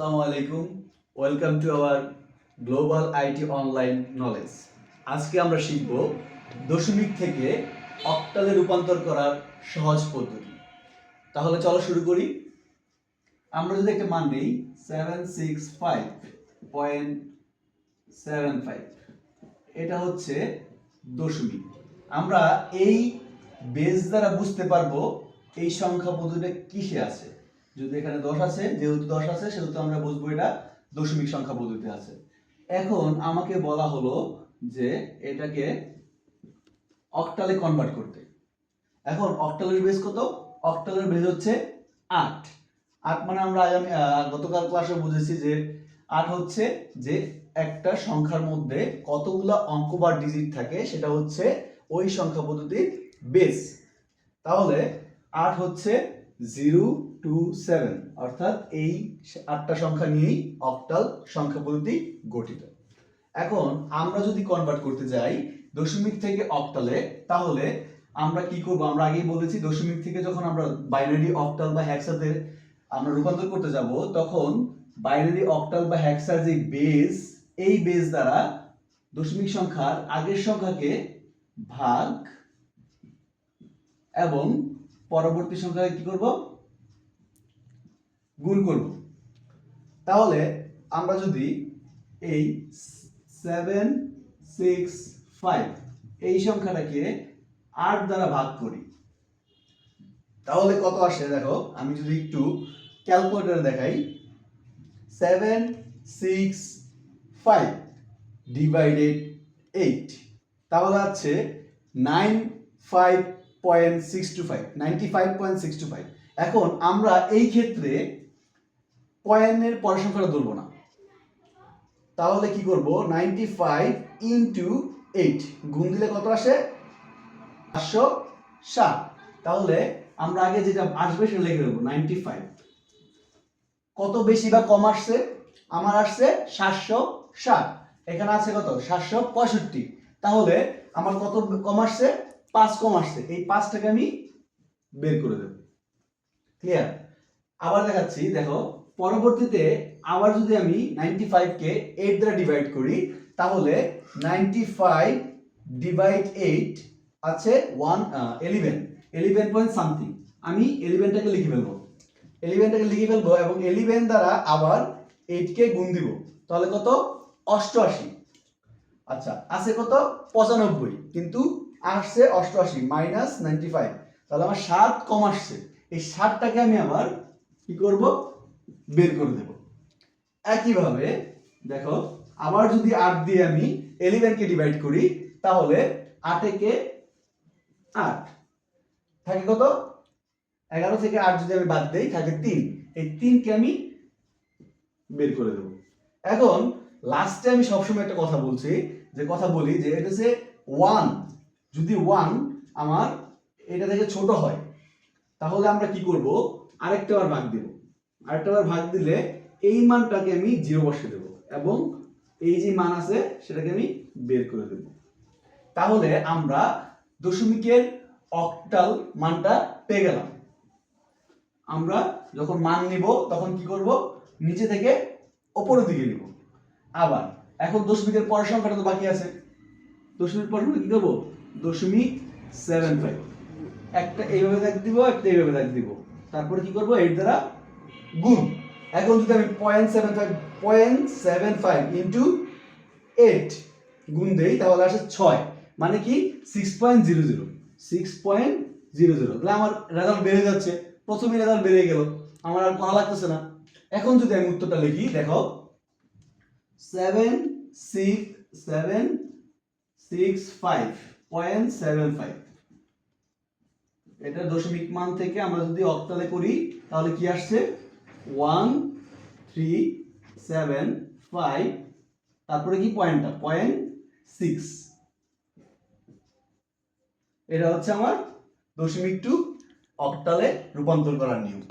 আসসালামু আলাইকুম। Welcome to our global IT online knowledge আজকে আমরা শিখব দশমিক থেকে অক্টালে রূপান্তর করার সহজ পদ্ধতি। তাহলে চলো শুরু করি। আমরা যদি একটা মান নেই seven six five point seven five এটা হচ্ছে দশমিক। আমরা এই বেস দ্বারা বুঝতে পারব এই সংখ্যা পদ্ধতিটা কিসে আছে। যদি এখানে দশ আছে, যেহেতু দশ আছে, সেহেতু আমরা বুঝব এটা দশমিক সংখ্যা পদ্ধতি আছে। এখন আমাকে বলা হলো যে এটাকে অক্টালে কনভার্ট করতে। এখন অক্টালের বেস কত? অক্টালের বেস হচ্ছে আট। আট মানে আমরা গতকাল ক্লাসে বুঝেছি যে আট হচ্ছে যে একটা সংখ্যার মধ্যে কতগুলো অঙ্ক বা ডিজিট থাকে, সেটা হচ্ছে ওই সংখ্যা পদ্ধতির বেস তাহলে আট হচ্ছে জিরো টু সেভেন অর্থাৎ এই আটটা সংখ্যা নিয়েই অক্টাল সংখ্যা পদ্ধতি গঠিত। এখন আমরা যদি কনভার্ট করতে যাই দশমিক থেকে অক্টালে তাহলে আমরা কি করব? আমরা আগেই বলেছি দশমিক থেকে যখন আমরা বাইনারি অক্টাল বা হ্যাক্সাতে আমরা রূপান্তর করতে যাব, তখন বাইনারি অক্টাল বা হ্যাক্সার যে বেস এই বেস দ্বারা দশমিক সংখ্যার আগের সংখ্যাকে ভাগ এবং পরবর্তী সংখ্যাকে কি করব? গুণ করব। তাহলে আমরা যদি এই সেভেন সিক্স ফাইভ এই সংখ্যাটাকে আট দ্বারা ভাগ করি, তাহলে কত আসে দেখো, আমি যদি একটু ক্যালকুলেটার দেখাই seven six five divided eight তাহলে আছে nine five point six two five ninety five point six two five এখন আমরা এই ক্ষেত্রে পয়েন্টের পরের সংখ্যাটা ধরবো না। তাহলে কি করব? নাইনটি ফাইভ ইন্টু এইট গুণ দিলে কত আসে? পাঁচশো ষাট। তাহলে আমরা আগে যেটা আসবে সেটা লিখে দেবো নাইনটি ফাইভ কত বেশি বা কম আসছে? আমার আসছে সাতশো ষাট। এখানে আছে কত? সাতশো পঁয়ষট্টি। তাহলে আমার কত কম আসছে? পাঁচ কম আসছে। এই পাঁচটাকে আমি বের করে দেব। ক্লিয়ার আবার দেখাচ্ছি, দেখো। পরবর্তীতে আবার যদি আমি নাইনটি ফাইভকে এইট দ্বারা ডিভাইড করি, তাহলে নাইনটি ফাইভ ডিভাইড এইট আছে one eleven eleven point something আমি এলিভেনটাকে লিখে ফেলব। এলিভেনটাকে লিখে ফেলব এবং এলিভেন দ্বারা আবার এইটকে গুণ দিব। তাহলে কত? অষ্টআশি। আচ্ছা আছে কত? পঁচানব্বই। কিন্তু আসছে অষ্টআশি মাইনাস নাইনটি ফাইভ তাহলে আমার সাত কম আসছে। এই সাতটাকে আমি আবার কি করব? বের করে দেব। একইভাবে, দেখো, আবার যদি আট দিয়ে আমি এলিভেনকে ডিভাইড করি, তাহলে আটেকে আট। থাকে কত? এগারো থেকে আট যদি আমি বাদ দেই, থাকে তিন। এই তিনকে আমি বের করে দেব। এখন লাস্টে আমি সবসময় একটা কথা বলছি, যে কথা বলি যে এটা হচ্ছে ওয়ান যদি ওয়ান আমার এটা থেকে ছোট হয়, তাহলে আমরা কি করব? আরেকটা বার ভাগ দেব। আরেকটা বার ভাগ দিলে এই মানটাকে আমি জিরো বসিয়ে দেব এবং এই যে মান আছে সেটাকে আমি বের করে দেব। তাহলে আমরা দশমিকের অক্টাল মানটা পেয়ে গেলাম। আমরা যখন মান নিব তখন কি করব? নিচে থেকে ওপরের দিকে নিব। আবার এখন দশমিকের পরের সংখ্যাটা তো বাকি আছে। দশমিক সংখ্যা কি করব? দশমিক সেভেন ফাইভ একটা এইভাবে দেখ দিব, একটা এইভাবে দেখ দিব। তারপরে কি করব? এইট দ্বারা গুণ। এখন যদি আমি point seven five point seven five into eight গুণ দেই, তাহলে আসে ছয়। মানে কি? Six point zero zero six point zero zero তাহলে আমার রেজাল্ট বেড়ে যাচ্ছে। প্রথমে রেজাল্ট বেড়ে গেল। আমার আর করা লাগতেছে না। এখন যদি আমি উত্তরটা লিখি, দেখো। Seven six seven six five point seven five এটা দশমিক মান থেকে আমরা যদি অক্টালে করি, তাহলে কি আসছে? ওয়ান, থ্রি, সেভেন, ফাইভ, তারপরে কি পয়েন্টটা? Point six. এটা হচ্ছে আমার দশমিক টু অক্টালে রূপান্তর করার নিয়ম।